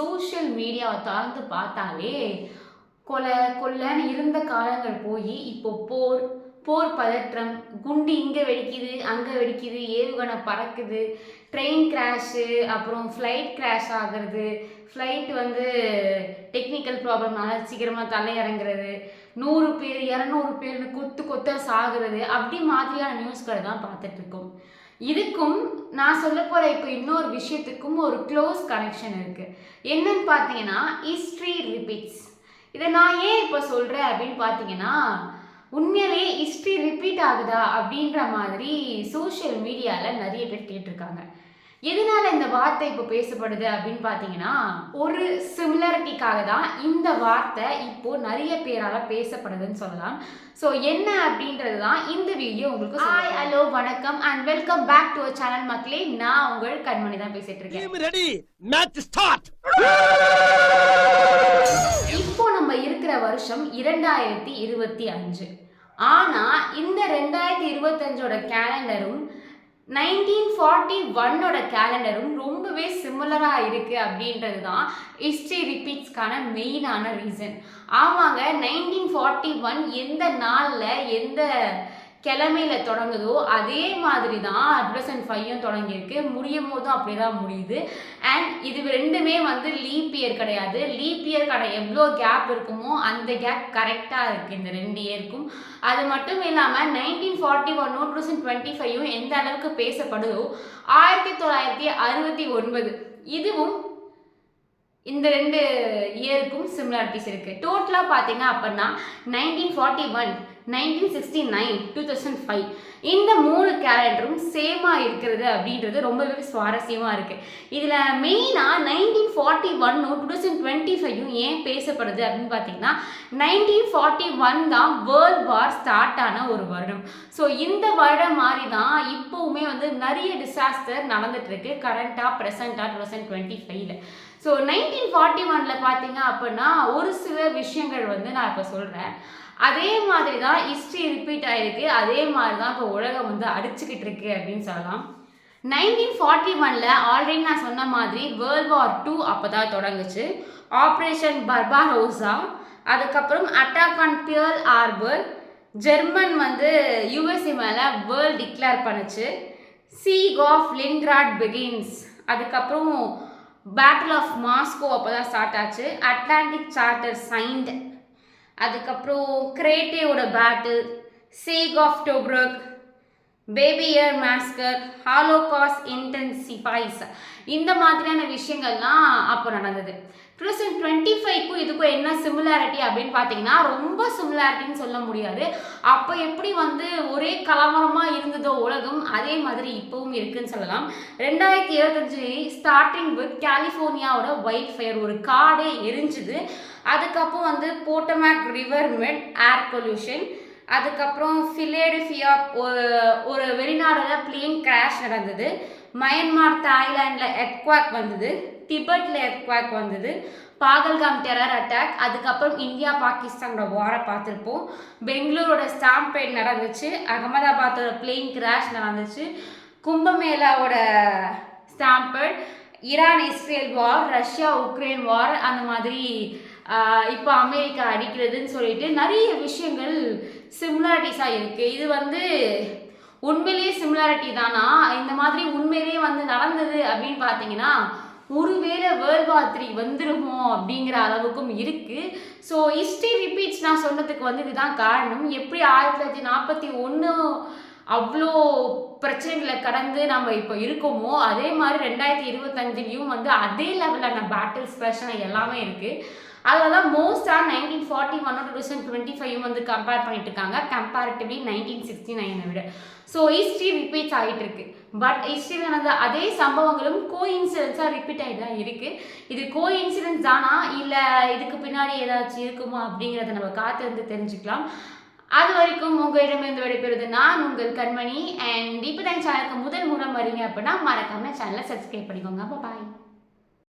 Social மீடியாவை திறந்து பார்த்தாலே கொலை கொல்லன்னு இருந்த காலங்கள் போய் இப்போ போர் போர் பதற்றம் குண்டு இங்கே வெடிக்குது அங்கே வெடிக்குது ஏவுகணை பறக்குது ட்ரெயின் கிராஷு அப்புறம் ஃப்ளைட் கிராஷ் ஆகுறது ஃப்ளைட் வந்து டெக்னிக்கல் ப்ராப்ளம்னால சீக்கிரமாக தலையிறங்குறது நூறு பேர் இரநூறு பேர்னு கொத்து கொத்த சாகிறது அப்படி மாதிரியான நியூஸ்களை தான் பார்த்துட்ருக்கோம் இதுக்கும் நான் சொல்ல போகிற இப்போ இன்னொரு விஷயத்துக்கும் ஒரு க்ளோஸ் கனெக்ஷன் இருக்குது என்னன்னு பார்த்தீங்கன்னா ஹிஸ்ட்ரி ரிப்பீட்ஸ் இதை நான் ஏன் இப்போ சொல்கிறேன் அப்படின்னு பார்த்தீங்கன்னா உண்மையிலே ஹிஸ்ட்ரி ரிப்பீட் ஆகுதா அப்படின்ற மாதிரி சோஷியல் மீடியாவில் நிறைய பேர் கேட்டிருக்காங்க. எதனால இந்த வார்த்தை இப்போ பேசப்படுது அப்படின்னு பார்த்தீங்கன்னா ஒரு சிமிலாரிட்டிக்காக தான் இந்த வார்த்தை இப்போ நிறைய பேரால பேசப்படுதுன்னு சொல்லலாம். ஸோ என்ன அப்படின்றது தான் இந்த வீடியோ உங்களுக்கு ஹாய் ஹலோ வணக்கம் and welcome back to channel மக்களே. நான் உங்கள் கண்மணி தான் பேசிட்டு இருக்கேன். இப்போ நம்ம இருக்கிற வருஷம் இரண்டாயிரத்தி இருபத்தி அஞ்சு. ஆனா இந்த ரெண்டாயிரத்தி இருபத்தஞ்சோட கேலண்டரும் நைன்டீன் ஃபார்ட்டி ஒன்னோட கேலண்டரும் ரொம்பவே சிமிலராக இருக்குது அப்படின்றது தான் ஹிஸ்ட்ரி ரிப்பீட்ஸ்க்கான மெயினான ரீசன் ஆமாங்க நைன்டீன் ஃபார்ட்டி ஒன் எந்த நாளில் எந்த கிழமையில தொடங்குதோ அதே மாதிரி தான் டூ தௌசண்ட் ஃபைவும் தொடங்கியிருக்கு. முடியும் போதும் அப்படி தான் முடியுது. அண்ட் இது ரெண்டுமே வந்து லீப் இயர் கிடையாது. லீப் கடை எவ்வளோ கேப் இருக்குமோ அந்த கேப் கரெக்டாக இருக்குது இந்த ரெண்டு இயருக்கும் அது மட்டும் இல்லாமல் நைன்டீன் ஃபார்ட்டி ஒன்னும் டூ தௌசண்ட் டுவெண்ட்டி ஃபைவும் எந்த அளவுக்கு பேசப்படுதோ ஆயிரத்தி தொள்ளாயிரத்தி அறுபத்தி ஒன்பது. இதுவும் இந்த ரெண்டு இயருக்கும் சிமிலாரிட்டிஸ் இருக்குது டோட்டலாக பார்த்தீங்க அப்படின்னா nineteen forty one nineteen sixty nine two thousand five இந்த மூணு கேலண்டரும் சேமாக இருக்கிறது அப்படின்றது ரொம்பவே சுவாரஸ்யமாக இருக்குது இதில் மெயினாக நைன்டீன் ஃபார்ட்டி ஒன்னும் டூ தௌசண்ட் டுவெண்ட்டி ஃபைவும் ஏன் பேசப்படுது அப்படின்னு பார்த்தீங்கன்னா நைன்டீன் ஃபார்ட்டி ஒன் தான் வேர்ல்ட் வார் ஸ்டார்ட் ஆன ஒரு வருடம். ஸோ இந்த வருடம் மாதிரி தான் இப்போவுமே வந்து நிறைய டிசாஸ்டர் நடந்துகிட்ருக்கு கரண்ட்டாக ப்ரெசண்ட்டாக டூ தௌசண்ட் டுவெண்ட்டி ஃபைவ்ல ஸோ நைன்டீன் ஃபார்ட்டி ஒனில் பார்த்தீங்க அப்படின்னா ஒரு சில விஷயங்கள் வந்து நான் இப்போ சொல்கிறேன் அதே மாதிரி தான் ஹிஸ்ட்ரி ரிப்பீட் ஆகிருக்கு அதே மாதிரி தான் இப்போ உலகம் வந்து அடிச்சுக்கிட்டு இருக்கு அப்படின்னு சொல்லலாம். நைன்டீன் ஃபார்ட்டி ஒனில் ஆல்ரெடி நான் சொன்ன மாதிரி வேர்ல்ட் வார் டூ அப்போ தான் தொடங்குச்சு. ஆப்ரேஷன் பர்பாரோசா அதுக்கப்புறம் attack on Pearl Harbor German வந்து யூஎஸ்ஏ மேலே வேர்ல்ட் டிக்ளேர் பண்ணுச்சு. சீக் ஆஃப் லின்கிராட் பிகின்ஸ் அதுக்கப்புறம் பேட்டில் ஆஃப் மாஸ்கோ அப்போ தான் ஸ்டார்ட் ஆச்சு. அட்லாண்டிக் சார்ட்டர் சைன்ட் அதுக்கப்புறம் கிரேட்டேவோட battle siege of Tobruk Babi Yar massacre Holocaust intensifies இந்த மாதிரியான விஷயங்கள்லாம் அப்போ நடந்தது. டூ தௌசண்ட் டுவெண்ட்டி ஃபைவ்க்கும் இதுக்கும் என்ன சிமிலாரிட்டி அப்படின்னு பார்த்தீங்கன்னா ரொம்ப சிமிலாரிட்டின்னு சொல்ல முடியாது. அப்போ எப்படி வந்து ஒரே கலவரமாக இருந்ததோ உலகம் அதே மாதிரி இப்போவும் இருக்குன்னு சொல்லலாம். ரெண்டாயிரத்தி இருபத்தஞ்சு ஸ்டார்டிங் வித் கலிஃபோர்னியாவோட ஒயிட் ஃபயர் ஒரு காடே எரிஞ்சுது. அதுக்கப்புறம் வந்து போட்டமேக் ரிவர் மெட் ஏர் பொல்யூஷன் அதுக்கப்புறம் ஃபிலேடெல்ஃபியா ஒரு ஒரு வெளிநாடுல பிளேன் கிராஷ் நடந்தது. மயன்மார் தாய்லாண்டில் எக்வாக் வந்தது. திபெட்டில் எக்வாக் வந்தது. பாகல்காம் டெரர் அட்டாக் அதுக்கப்புறம் இந்தியா பாகிஸ்தானோட வாரை பார்த்துருப்போம். பெங்களூரோட ஸ்டாம்பேட் நடந்துச்சு. அகமதாபாத்தோட பிளேன் கிராஷ் நடந்துச்சு. கும்பமேளாவோட stampede Iran Israel war Russia Ukraine war அந்த மாதிரி இப்போ அமெரிக்கா அடிக்கிறதுன்னு சொல்லிட்டு நிறைய விஷயங்கள் சிமிலாரிட்டிஸாக இருக்குது இது வந்து உண்மையிலேயே சிமிலாரிட்டி தானா? இந்த மாதிரி உண்மையிலேயே வந்து நடந்தது அப்படின்னு பார்த்தீங்கன்னா ஒருவேளை வேர்ல்ட் வார் த்ரீ வந்துருமோ அப்படிங்கிற அளவுக்கும் இருக்குது ஸோ ஹிஸ்ட்ரி ரிப்பீட்ஸ் நான் சொன்னதுக்கு வந்து இதுதான் காரணம். எப்படி ஆயிரத்தி தொள்ளாயிரத்தி நாற்பத்தி ஒன்று அவ்வளோ பிரச்சனைகளை கடந்து நம்ம இப்போ இருக்கோமோ அதே மாதிரி ரெண்டாயிரத்தி இருபத்தஞ்சிலையும் வந்து அதே லெவலான பேட்டில்ஸ் பிரச்சனை எல்லாமே இருக்குது அதில் தான் மோஸ்டாக nineteen forty one two thousand twenty five வந்து கம்பேர் பண்ணிட்டு இருக்காங்க கம்பேரிட்டிவ்லி நைன்டீன் சிக்ஸ்டி நைனை விட. ஸோ ஹிஸ்ட்ரி ரிப்பீட்ஸ் ஆகிட்டு இருக்கு பட் ஹிஸ்ட்ரியில் நடந்த அதே சம்பவங்களும் கோ இன்சிடென்ஸாக ரிப்பீட் ஆகி தான் இருக்குது இது கோ இன்சிடென்ஸ் தானா? இல்லை இதுக்கு பின்னாடி ஏதாச்சும் இருக்குமா? அப்படிங்கிறத நம்ம காத்திருந்து தெரிஞ்சுக்கலாம். அது வரைக்கும் உங்களிடமிருந்து விடைபெறுவது நான் உங்கள் கண்மணி. அண்ட் இப்போ தான் சேனலுக்கு முதல் முறை வரீங்க அப்படின்னா மறக்காம சேனலை சப்ஸ்கிரைப் பண்ணிக்கோங்க. பாய்